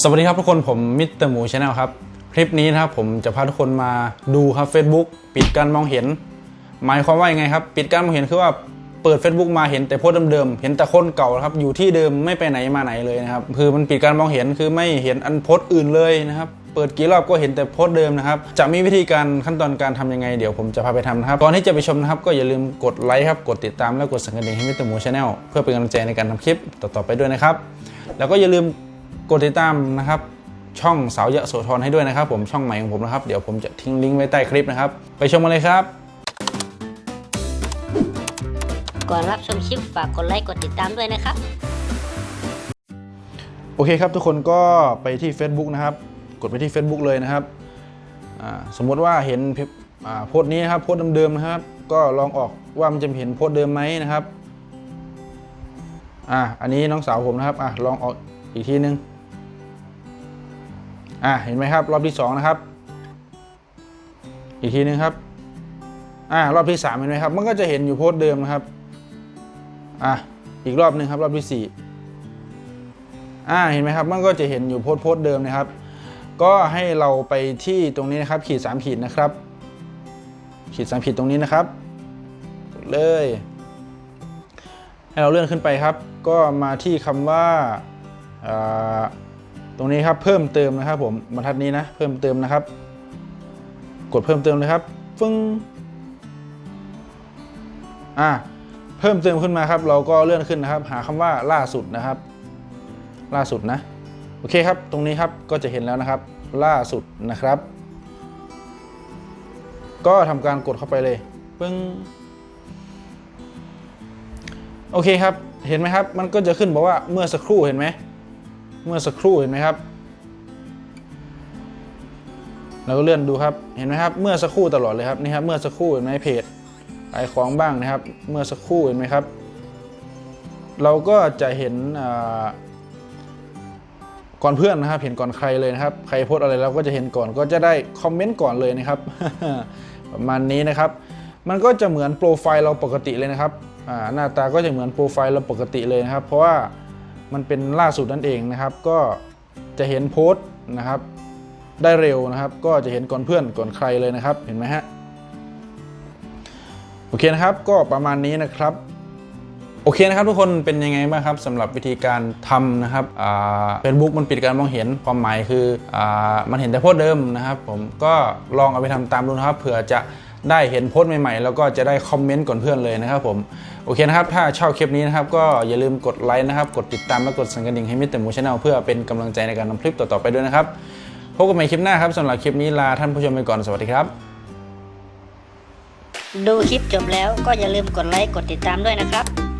สวัสดีครับทุกคนผมมิสเตอร์หมูชาแนลครับ คลิปนี้นะครับผมจะพาทุกคนมาดูครับ Facebook ปิดการมองเห็น หมายความว่ายังไงครับ ปิดการมองเห็นคือว่าเปิด Facebook มาเห็นแต่โพสเดิมๆเห็นแต่คนเก่าครับอยู่ที่เดิมไม่ไปไหนมาไหนเลยนะครับคือมันปิดการมองเห็นคือไม่เห็นอันโพสอื่นเลยนะครับเปิดกี่รอบก็เห็นแต่โพสเดิมนะครับจะมีวิธีการขั้นตอนการทำยังไงเดี๋ยวผมจะพาไปทำนะครับก่อนที่จะไปชมนะครับก็อย่าลืมกดไลค์ครับกดติดตามและกดสั่นกระดิ่งให้มิสเตอร์หมูชาแนลเพื่อเป็นกำลังใจในการทำคลิปต่อๆไปด้วยนะครับแล้วก็อย่าลืม กดติดตามนะครับช่องสาวยะโสธรให้ด้วยนะครับ ผมช่องใหม่ของผมนะครับ เดี๋ยวผมจะทิ้งลิงก์ไว้ใต้คลิปนะครับ ไปชมกันเลยครับ ก่อนรับชมคลิปฝากกดไลค์กดติดตามด้วยนะครับ โอเคครับทุกคนก็ไปที่ Facebook นะครับ กดไปที่ Facebook เลยนะครับอ่าสมมุติว่าเห็นพิอ่าโพสต์นี้นะครับโพสต์เดิมๆนะครับ ก็ลองออกว่ามันจะเห็นโพสต์เดิมไหมนะครับอ่าอันนี้น้องสาวผมนะครับอะลองออกอีกทีนึง อ่าเห็นไหมครับ รอบที่สองนะครับ อีกทีนึงครับอ่ารอบที่สามเห็นไหมครับ มันก็จะเห็นอยู่โพสต์เดิมนะครับอะอีกรอบหนึ่งครับ รอบที่สี่อ่าเห็นไหมครับ มันก็จะเห็นอยู่โพสต์โพสต์เดิมนะครับ ก็ให้เราไปที่ตรงนี้นะครับ ขีดสามขีดนะครับ ขีดสามขีดตรงนี้นะครับเลย ให้เราเลื่อนขึ้นไปครับ ก็มาที่คำว่าอ่า รงนี้ครับเพิ่มเติมนะครับผมบรรทัดนี้นะเพิ่มเติมนะครับ กดเพิ่มเติมเลยครับฟึ้งอ่าเพิ่มเติมขึ้นมาครับ เราก็เลื่อนขึ้นนะครับ หาคำว่าล่าสุดนะครับ ล่าสุดนะโอเคครับ ตรงนี้ครับก็จะเห็นแล้วนะครับ ล่าสุดนะครับ ก็ทำการกดเข้าไปเลยปึ้งโอเคครับ เห็นไหมครับ มันก็จะขึ้นบอกว่าเมื่อสักครู่เห็นไหม เมื่อสักครู่เห็นไหมครับเราก็เลื่อนดูครับเห็นไหมครับเมื่อสักครู่ตลอดเลยครับนี่ครับเมื่อสักครู่เห็นไหมเพจขายของบ้างนะครับ เมื่อสักครู่เห็นไหมครับ เราก็จะเห็นก่อนเพื่อนนะครับ เห็นก่อนใครเลยนะครับใครโพสอะไรเราก็จะเห็นก่อนก็จะได้คอมเมนต์ก่อนเลยนะครับประมาณนี้นะครับ มันก็จะเหมือนโปรไฟล์เราปกติเลยนะครับหน้าตาก็จะเหมือนโปรไฟล์เราปกติเลยนะครับ เพราะว่า มันเป็นล่าสุดนั่นเองนะครับ ก็จะเห็นโพสต์นะครับ ได้เร็วนะครับ ก็จะเห็นก่อนเพื่อนก่อนใครเลยนะครับ เห็นไหมฮะโอเคนะครับ ก็ประมาณนี้นะครับโอเคนะครับทุกคนเป็นยังไงบ้างครับสำหรับวิธีการทำนะครับเฟซบุ๊กมันปิดการมองเห็นความหมายคืออมันเห็นแต่โพสต์เดิมนะครับ ผมก็ลองเอาไปทำตามดูนะครับเผื่อจะ ได้เห็นโพสต์ใหม่ๆ แล้วก็จะได้คอมเมนต์ก่อนเพื่อนเลยนะครับผม โอเคนะครับ ถ้าชอบคลิปนี้นะครับ ก็อย่าลืมกดไลค์นะครับ กดติดตามและกดสั่นกระดิ่งให้มิสเตอร์มูชแนลเพื่อเป็นกำลังใจในการทำคลิปต่อๆไปด้วยนะครับพบกันใหม่คลิปหน้าครับสำหรับคลิปนี้ลาท่านผู้ชมไปก่อนสวัสดีครับ ดูคลิปจบแล้วก็อย่าลืมกดไลค์กดติดตามด้วยนะครับ